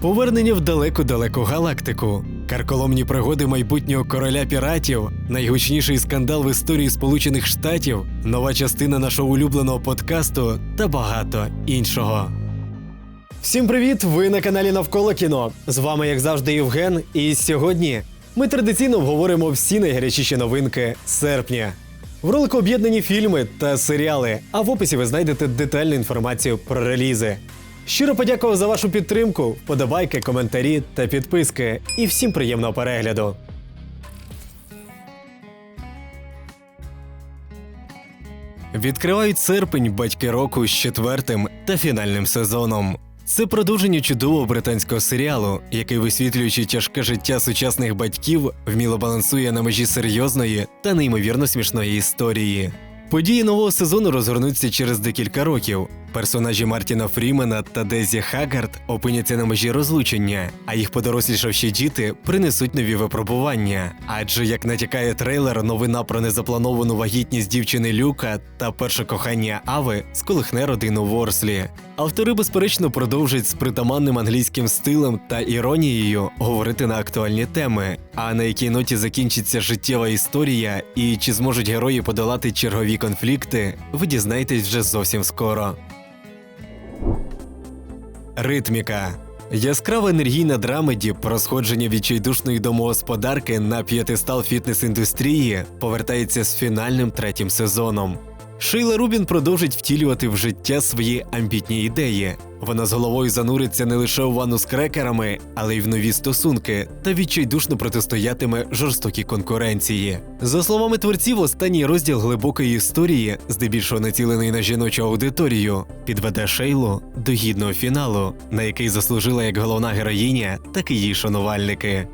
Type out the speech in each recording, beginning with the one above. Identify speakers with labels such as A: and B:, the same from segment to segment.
A: Повернення в далеку-далеку галактику, карколомні пригоди майбутнього короля піратів, найгучніший скандал в історії Сполучених Штатів, нова частина нашого улюбленого подкасту та багато іншого. Всім привіт! Ви на каналі Навколо кіно. З вами, як завжди, Євген. І сьогодні ми традиційно обговоримо всі найгарячіші новинки серпня. В ролику об'єднані фільми та серіали, а в описі ви знайдете детальну інформацію про релізи. Щиро подякував за вашу підтримку, вподобайки, коментарі та підписки. І всім приємного перегляду. Відкривають серпень батьки року з четвертим та фінальним сезоном. Це продовження чудового британського серіалу, який, висвітлюючи тяжке життя сучасних батьків, вміло балансує на межі серйозної та неймовірно смішної історії. Події нового сезону розгорнуться через декілька років. Персонажі Мартіна Фрімена та Дезі Хаггард опиняться на межі розлучення, а їх подорослішавші діти принесуть нові випробування. Адже як натякає трейлер, новина про незаплановану вагітність дівчини Люка та перше кохання Ави сколихне родину Ворслі. Автори, безперечно, продовжать з притаманним англійським стилем та іронією говорити на актуальні теми. А на якій ноті закінчиться життєва історія і чи зможуть герої подолати чергові конфлікти, ви дізнаєтесь вже зовсім скоро. Ритміка. Яскрава енергійна драмеді про сходження відчайдушної домогосподарки на п'ятистал фітнес-індустрії повертається з фінальним третім сезоном. Шейла Рубін продовжить втілювати в життя свої амбітні ідеї. Вона з головою зануриться не лише у ванну з крекерами, але й в нові стосунки та відчайдушно протистоятиме жорстокій конкуренції. За словами творців, останній розділ глибокої історії, здебільшого націлений на жіночу аудиторію, підведе Шейлу до гідного фіналу, на який заслужила як головна героїня, так і її шанувальники.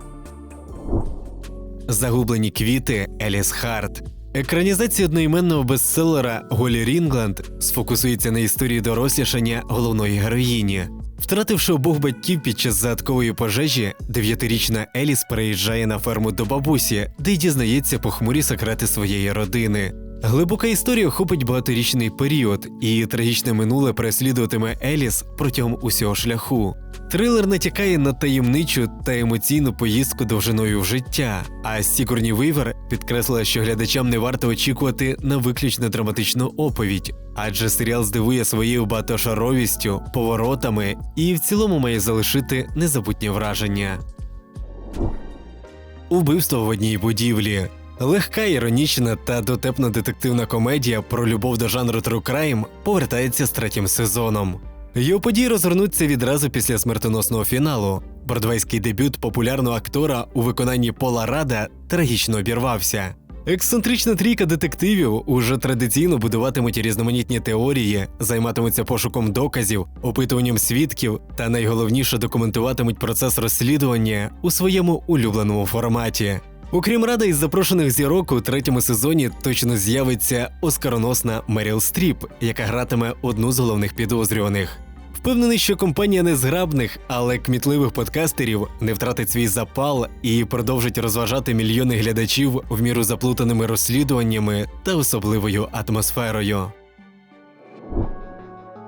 A: Загублені квіти Еліс Харт. Екранізація одноіменного бестселера Голі Рінгланд сфокусується на історії дорослішання головної героїні. Втративши обох батьків під час загадкової пожежі, дев'ятирічна Еліс переїжджає на ферму до бабусі, де й дізнається похмурі секрети своєї родини. Глибока історія охопить багаторічний період, і трагічне минуле переслідуватиме Еліс протягом усього шляху. Трилер натякає на таємничу та емоційну поїздку довжиною в життя. А Сігурні Вейвер підкреслила, що глядачам не варто очікувати на виключно драматичну оповідь, адже серіал здивує своєю багатошаровістю, поворотами і в цілому має залишити незабутнє враження. Убивство в одній будівлі. Легка, іронічна та дотепна детективна комедія про любов до жанру True Crime повертається з третім сезоном. Його події розгорнуться відразу після смертоносного фіналу. Бродвейський дебют популярного актора у виконанні Пола Рада трагічно обірвався. Ексцентрична трійка детективів уже традиційно будуватимуть різноманітні теорії, займатимуться пошуком доказів, опитуванням свідків та найголовніше документуватимуть процес розслідування у своєму улюбленому форматі. Окрім рада із запрошених зірок у третьому сезоні точно з'явиться оскароносна Меріл Стріп, яка гратиме одну з головних підозрюваних. Впевнений, що компанія незграбних, але кмітливих подкастерів не втратить свій запал і продовжить розважати мільйони глядачів в міру заплутаними розслідуваннями та особливою атмосферою.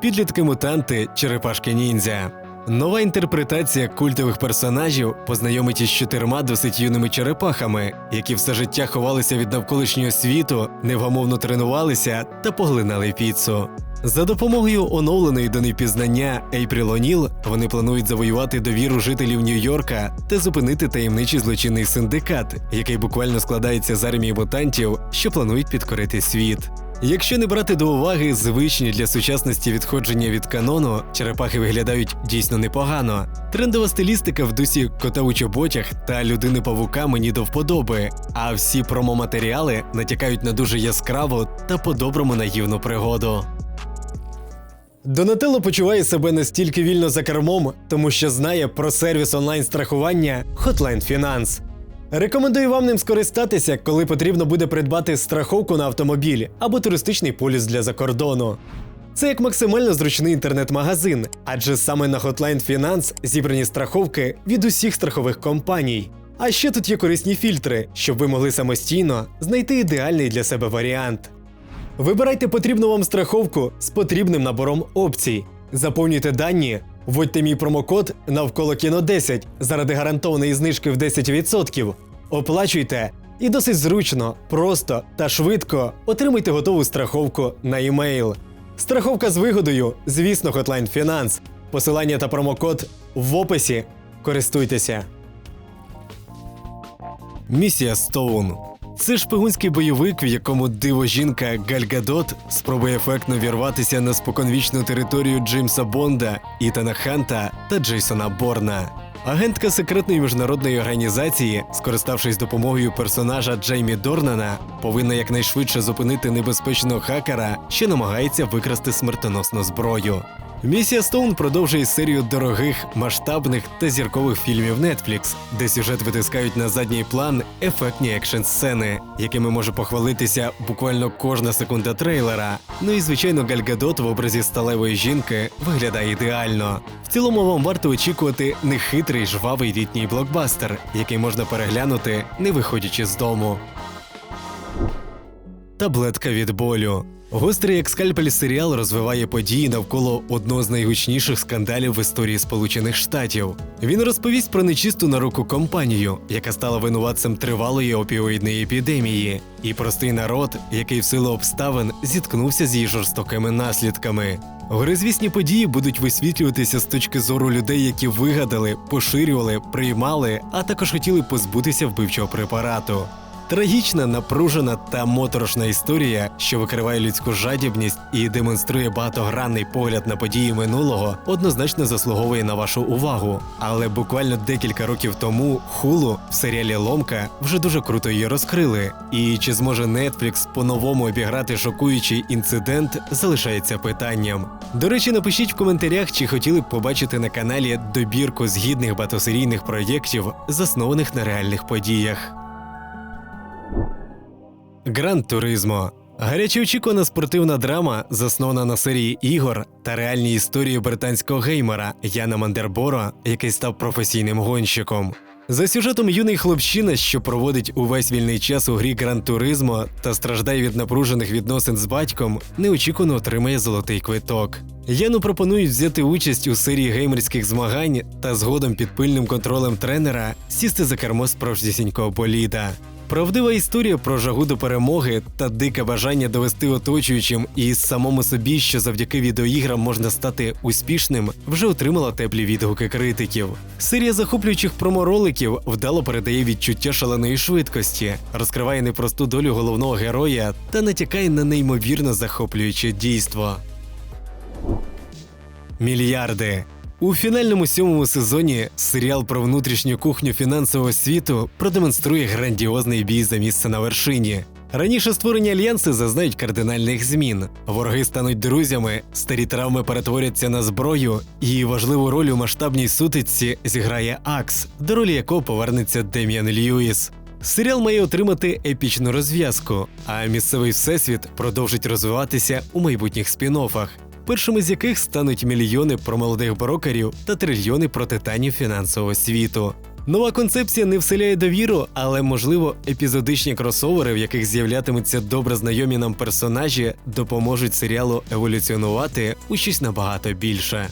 A: Підлітки мутанти черепашки ніндзя. Нова інтерпретація культових персонажів познайомить із чотирма досить юними черепахами, які все життя ховалися від навколишнього світу, невгамовно тренувалися та поглинали піцу. За допомогою оновленої до непізнання Ейпріл О'Ніл вони планують завоювати довіру жителів Нью-Йорка та зупинити таємничий злочинний синдикат, який буквально складається з армії мутантів, що планують підкорити світ. Якщо не брати до уваги звичні для сучасності відходження від канону, черепахи виглядають дійсно непогано. Трендова стилістика в дусі кота у чоботях та людини павука мені до вподоби, а всі промоматеріали натякають на дуже яскраву та по-доброму наївну пригоду. Донателло почуває себе настільки вільно за кермом, тому що знає про сервіс онлайн-страхування Hotline Finance. Рекомендую вам ним скористатися, коли потрібно буде придбати страховку на автомобіль або туристичний поліс для закордону. Це як максимально зручний інтернет-магазин, адже саме на Hotline Finance зібрані страховки від усіх страхових компаній. А ще тут є корисні фільтри, щоб ви могли самостійно знайти ідеальний для себе варіант. Вибирайте потрібну вам страховку з потрібним набором опцій, заповнюйте дані, Вводьте мій промокод навколо кіно 10 заради гарантованої знижки в 10%. Оплачуйте і досить зручно, просто та швидко отримуйте готову страховку на емейл. Страховка з вигодою, звісно, Hotline Finance. Посилання та промокод в описі. Користуйтеся. Місія Стоун. Це шпигунський бойовик, в якому диво жінка Галь Гадот спробує ефектно вірватися на споконвічну територію Джеймса Бонда, Ітана Ханта та Джейсона Борна. Агентка секретної міжнародної організації, скориставшись допомогою персонажа Джеймі Дорнана, повинна якнайшвидше зупинити небезпечного хакера, що намагається викрасти смертоносну зброю. Місія Стоун продовжує серію дорогих, масштабних та зіркових фільмів Netflix, де сюжет витискають на задній план ефектні екшн сцени, якими може похвалитися буквально кожна секунда трейлера. Ну і звичайно, Гальгадот в образі сталевої жінки виглядає ідеально. В цілому вам варто очікувати нехитрий жвавий літній блокбастер, який можна переглянути, не виходячи з дому. Таблетка від болю. Гострий як скальпель серіал розвиває події навколо одного з найгучніших скандалів в історії Сполучених Штатів. Він розповість про нечисту на руку компанію, яка стала винуватцем тривалої опіоїдної епідемії, і простий народ, який в силу обставин зіткнувся з її жорстокими наслідками. Горизвісні події будуть висвітлюватися з точки зору людей, які вигадали, поширювали, приймали, а також хотіли позбутися вбивчого препарату. Трагічна, напружена та моторошна історія, що викриває людську жадібність і демонструє багатогранний погляд на події минулого, однозначно заслуговує на вашу увагу. Але буквально декілька років тому хулу в серіалі Ломка вже дуже круто її розкрили. І чи зможе Netflix по-новому обіграти шокуючий інцидент, залишається питанням. До речі, напишіть в коментарях, чи хотіли б побачити на каналі добірку згідних багатосерійних проєктів, заснованих на реальних подіях. Гран Туризмо. Гаряче очікувана спортивна драма, заснована на серії ігор та реальній історії британського геймера Яна Мандерборо, який став професійним гонщиком. За сюжетом юний хлопчина, що проводить увесь вільний час у грі Гран Туризмо та страждає від напружених відносин з батьком, неочікувано отримає золотий квиток. Яну пропонують взяти участь у серії геймерських змагань та згодом під пильним контролем тренера сісти за кермо справжнісінького боліда. Правдива історія про жагу до перемоги та дике бажання довести оточуючим і самому собі, що завдяки відеоіграм можна стати успішним, вже отримала теплі відгуки критиків. Серія захоплюючих промороликів вдало передає відчуття шаленої швидкості, розкриває непросту долю головного героя та натякає на неймовірно захоплююче дійство. Мільярди. У фінальному сьомому сезоні серіал про внутрішню кухню фінансового світу продемонструє грандіозний бій за місце на вершині. Раніше створені альянси зазнають кардинальних змін. Вороги стануть друзями, старі травми перетворяться на зброю, і важливу роль у масштабній сутичці зіграє Акс, до ролі якого повернеться Дем'ян Льюіс. Серіал має отримати епічну розв'язку, а місцевий всесвіт продовжить розвиватися у майбутніх спін-оффах першими з яких стануть мільйони про молодих брокерів та трильйони про титанів фінансового світу. Нова концепція не вселяє довіру, але можливо епізодичні кросовери, в яких з'являтимуться добре знайомі нам персонажі, допоможуть серіалу еволюціонувати у щось набагато більше.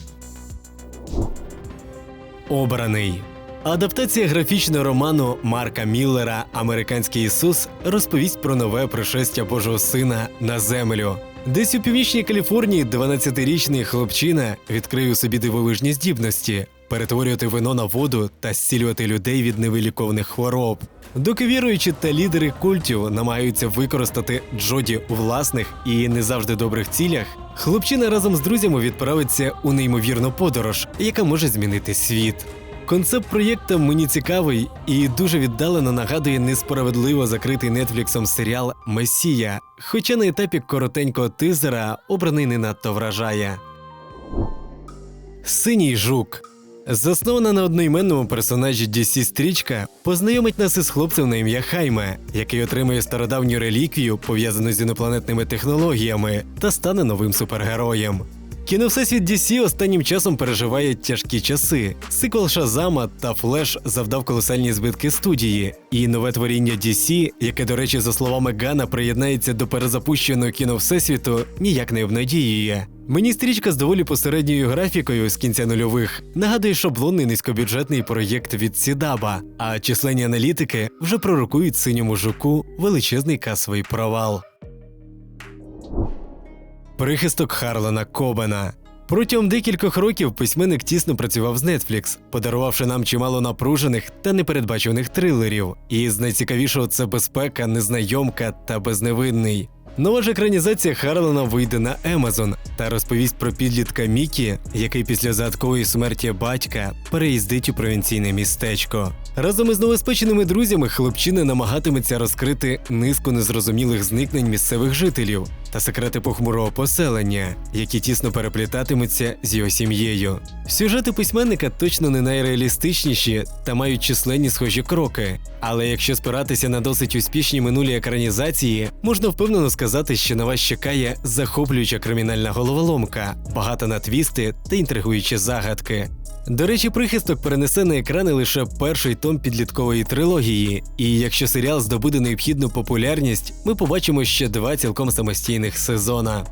A: Обраний Адаптація графічного роману Марка Міллера Американський Ісус розповість про нове пришестя Божого Сина на землю. Десь у північній Каліфорнії 12-річний хлопчина відкриє у собі дивовижні здібності перетворювати вино на воду та зцілювати людей від невиліковних хвороб. Доки віруючі та лідери культів намагаються використати Джоді у власних і не завжди добрих цілях, хлопчина разом з друзями відправиться у неймовірну подорож, яка може змінити світ. Концепт проєкта мені цікавий і дуже віддалено нагадує несправедливо закритий нетфліксом серіал Месія, хоча на етапі коротенького тизера обраний не надто вражає. Синій жук. Заснована на одноіменному персонажі DC стрічка, познайомить нас із хлопцем на ім'я Хайме, який отримує стародавню реліквію, пов'язану з інопланетними технологіями, та стане новим супергероєм. Кіно Всесвіт DC останнім часом переживає тяжкі часи. Сиквел Шазама та Флеш завдав колосальні збитки студії, і нове творіння DC, яке, до речі, за словами Гана, приєднається до перезапущеного кіно Всесвіту, ніяк не обнадіює. Мені стрічка з доволі посередньою графікою з кінця нульових нагадує шаблонний низькобюджетний проєкт від Сідаба, а численні аналітики вже пророкують синьому жуку величезний касовий провал. Прихисток Харлана Кобена. Протягом декількох років письменник тісно працював з Netflix, подарувавши нам чимало напружених та непередбачених трилерів. І з найцікавішого це безпека, незнайомка та безневинний. Нова ж екранізація Харлана вийде на Емазон та розповість про підлітка Мікі, який після загадкової смерті батька переїздить у провінційне містечко. Разом із новоспеченими друзями хлопчина намагатиметься розкрити низку незрозумілих зникнень місцевих жителів та секрети похмурого поселення, які тісно переплітатимуться з його сім'єю. Сюжети письменника точно не найреалістичніші та мають численні схожі кроки. Але якщо спиратися на досить успішні минулі екранізації, можна впевнено сказати, що на вас чекає захоплююча кримінальна головоломка, багата на твісти та інтригуючі загадки. До речі, прихисток перенесе на екрани лише перший том підліткової трилогії, і якщо серіал здобуде необхідну популярність, ми побачимо ще два цілком самостійних сезона.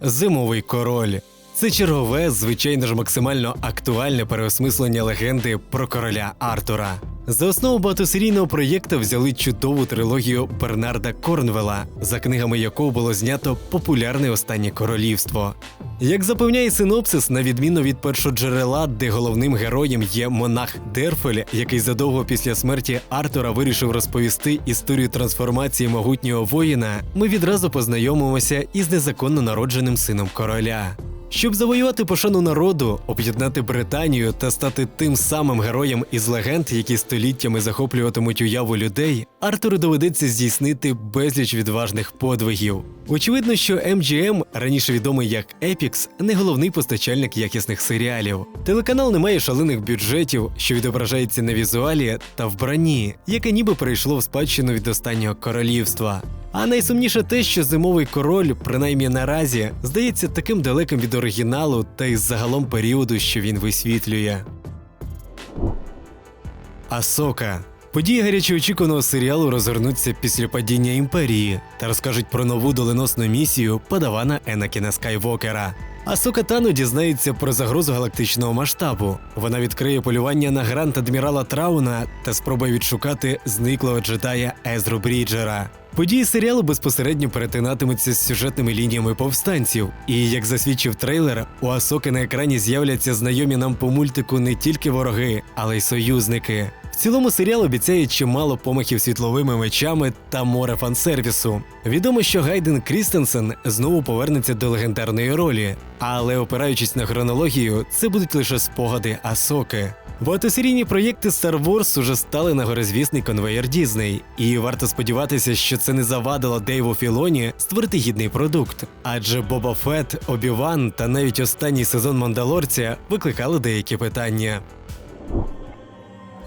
A: Зимовий король. Це чергове, звичайно ж, максимально актуальне переосмислення легенди про короля Артура. За основу багатосерійного проєкту взяли чудову трилогію Бернарда Корнвела, за книгами якого було знято популярне останнє королівство. Як запевняє синопсис, на відміну від першоджерела, де головним героєм є монах Дерфель, який задовго після смерті Артура вирішив розповісти історію трансформації могутнього воїна, ми відразу познайомимося із незаконно народженим сином короля. Щоб завоювати пошану народу, об'єднати Британію та стати тим самим героєм із легенд, які століттями захоплюватимуть уяву людей, Артуру доведеться здійснити безліч відважних подвигів. Очевидно, що MGM, раніше відомий як Epix, не головний постачальник якісних серіалів. Телеканал не має шалених бюджетів, що відображається на візуалі та вбранні, яке ніби перейшло в спадщину від останнього королівства. А найсумніше те, що зимовий король, принаймні наразі, здається таким далеким від оригіналу та із загалом періоду, що він висвітлює. Асока. Події гарячоочікуваного серіалу розгорнуться після падіння імперії та розкажуть про нову доленосну місію подавана Енакіна Скайвокера. Асока Тану дізнається про загрозу галактичного масштабу. Вона відкриє полювання на грант адмірала Трауна та спробує відшукати зниклого джедая Езру Бріджера. Події серіалу безпосередньо перетинатимуться з сюжетними лініями повстанців, і як засвідчив трейлер, у Асоки на екрані з'являться знайомі нам по мультику не тільки вороги, але й союзники. В цілому серіал обіцяє чимало помахів світловими мечами та море фансервісу. Відомо, що Гайден Крістенсен знову повернеться до легендарної ролі, але опираючись на хронологію, це будуть лише спогади Асоки. Багатосерійні проєкти Star Wars уже стали на горизвісний конвеєр Дізней, і варто сподіватися, що це не завадило Дейву Філоні створити гідний продукт. Адже Боба Фет, Обі-Ван та навіть останній сезон Мандалорця викликали деякі питання.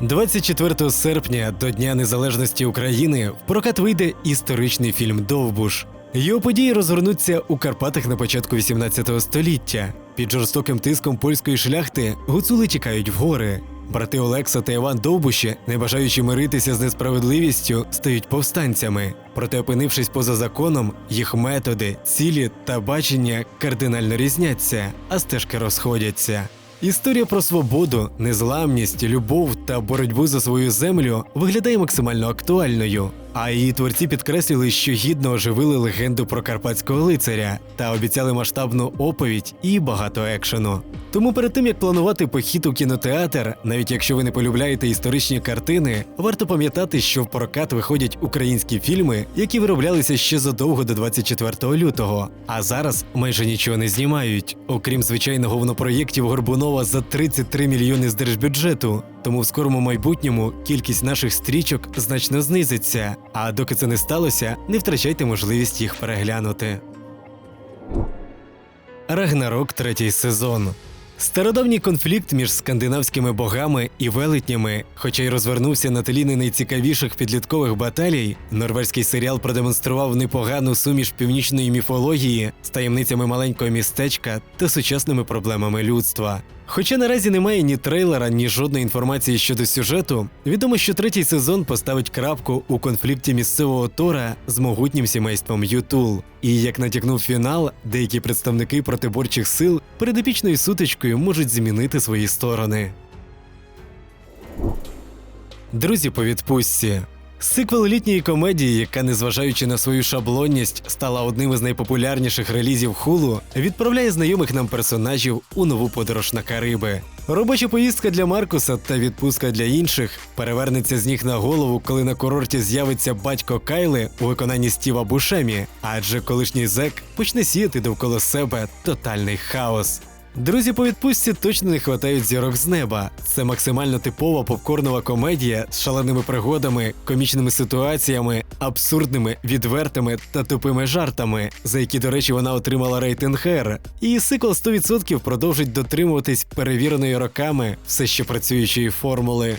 A: 24 серпня до Дня Незалежності України в прокат вийде історичний фільм Довбуш. Його події розгорнуться у Карпатах на початку 18 століття. Під жорстоким тиском польської шляхти гуцули тікають в гори. Брати Олекса та Іван Довбуші, не бажаючи миритися з несправедливістю, стають повстанцями. Проте, опинившись поза законом, їх методи, цілі та бачення кардинально різняться, а стежки розходяться. Історія про свободу, незламність, любов та боротьбу за свою землю виглядає максимально актуальною. А її творці підкреслили, що гідно оживили легенду про карпатського лицаря та обіцяли масштабну оповідь і багато екшену. Тому перед тим як планувати похід у кінотеатр, навіть якщо ви не полюбляєте історичні картини, варто пам'ятати, що в прокат виходять українські фільми, які вироблялися ще задовго до 24 лютого, а зараз майже нічого не знімають, окрім звичайно говнопроєктів Горбунова за 33 мільйони з держбюджету. Тому в скорому майбутньому кількість наших стрічок значно знизиться. А доки це не сталося, не втрачайте можливість їх переглянути. Рагнарок третій сезон. Стародавній конфлікт між скандинавськими богами і велетнями, хоча й розвернувся на тлі не найцікавіших підліткових баталій, норвезький серіал продемонстрував непогану суміш північної міфології з таємницями маленького містечка та сучасними проблемами людства. Хоча наразі немає ні трейлера, ні жодної інформації щодо сюжету, відомо, що третій сезон поставить крапку у конфлікті місцевого Тора з могутнім сімейством Ютул. І як натякнув фінал, деякі представники протиборчих сил перед епічною сутичкою можуть змінити свої сторони. Друзі по відпустці. Сиквел літньої комедії, яка, незважаючи на свою шаблонність, стала одним із найпопулярніших релізів Хулу, відправляє знайомих нам персонажів у нову подорож на Кариби. Робоча поїздка для Маркуса та відпустка для інших перевернеться з ніг на голову, коли на курорті з'явиться батько Кайли у виконанні Стіва Бушемі, адже колишній зек почне сіяти довкола себе тотальний хаос. Друзі по відпустці точно не хватають зірок з неба. Це максимально типова попкорнова комедія з шаленими пригодами, комічними ситуаціями, абсурдними, відвертими та тупими жартами, за які, до речі, вона отримала рейтинг R. І сиквел 100% продовжить дотримуватись перевіреної роками все ще працюючої формули.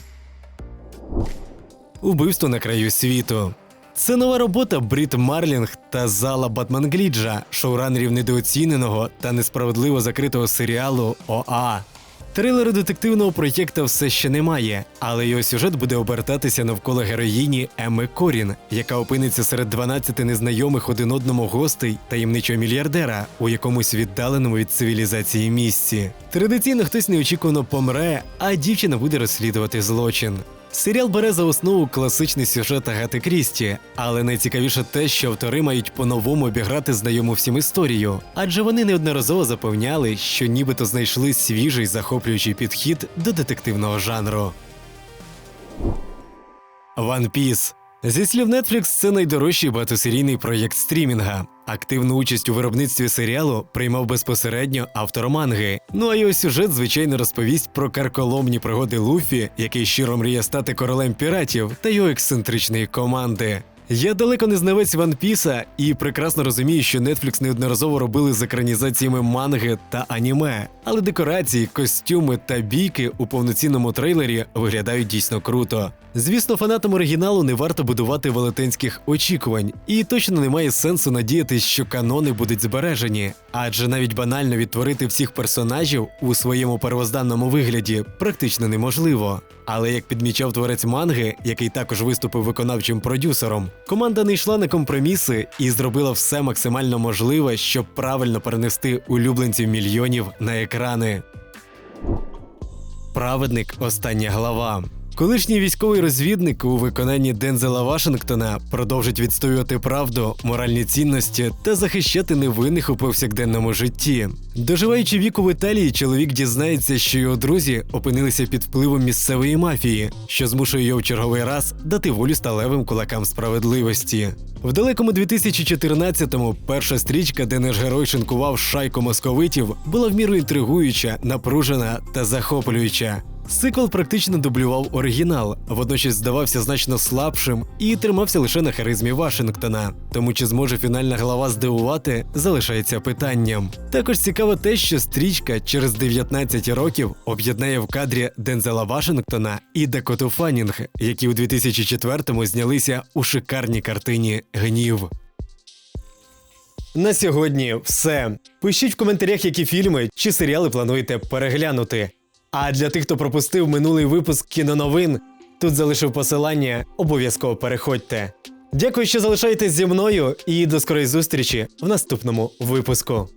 A: Убивство на краю світу. Це нова робота Брід Марлінг та Зала Батмангліджа, шоуранерів недооціненого та несправедливо закритого серіалу ОА. Трилеру детективного проєкта все ще немає, але його сюжет буде обертатися навколо героїні Емми Корін, яка опиниться серед 12 незнайомих один одному гостей таємничого мільярдера у якомусь віддаленому від цивілізації місці. Традиційно хтось неочікувано помре, а дівчина буде розслідувати злочин. Серіал бере за основу класичний сюжет Агати Крісті, але найцікавіше те, що автори мають по-новому обіграти знайому всім історію, адже вони неодноразово запевняли, що нібито знайшли свіжий захоплюючий підхід до детективного жанру. One Piece. Зі слів Netflix, це найдорожчий багатосерійний проєкт стрімінга. Активну участь у виробництві серіалу приймав безпосередньо автор манги. Ну а його сюжет, звичайно, розповість про карколомні пригоди Луфі, який щиро мріє стати королем піратів, та його ексцентричної команди. Я далеко не знавець Ван Піса і прекрасно розумію, що Netflix неодноразово робили з екранізаціями манги та аніме, але декорації, костюми та бійки у повноцінному трейлері виглядають дійсно круто. Звісно, фанатам оригіналу не варто будувати велетенських очікувань, і точно немає сенсу надіятися, що канони будуть збережені, адже навіть банально відтворити всіх персонажів у своєму первозданному вигляді практично неможливо. Але як підмічав творець манги, який також виступив виконавчим продюсером, команда не йшла на компроміси і зробила все максимально можливе, щоб правильно перенести улюбленців мільйонів на екрани. Праведник остання глава. Колишній військовий розвідник у виконанні Дензела Вашингтона продовжить відстоювати правду, моральні цінності та захищати невинних у повсякденному житті. Доживаючи віку в Італії, чоловік дізнається, що його друзі опинилися під впливом місцевої мафії, що змушує його в черговий раз дати волю сталевим кулакам справедливості. В далекому 2014-му перша стрічка, де наш герой шинкував шайку московитів, була в міру інтригуюча, напружена та захоплююча. Сиквел практично дублював оригінал, водночас здавався значно слабшим і тримався лише на харизмі Вашингтона. Тому чи зможе фінальна глава здивувати, залишається питанням. Також цікаво те, що стрічка через 19 років об'єднає в кадрі Дензела Вашингтона і Дакоту Фаннінг, які у 2004-му знялися у шикарній картині Гнів. На сьогодні все. Пишіть в коментарях, які фільми чи серіали плануєте переглянути. А для тих, хто пропустив минулий випуск кіноновин, тут залишив посилання, обов'язково переходьте. Дякую, що залишаєтесь зі мною, і до скорої зустрічі в наступному випуску.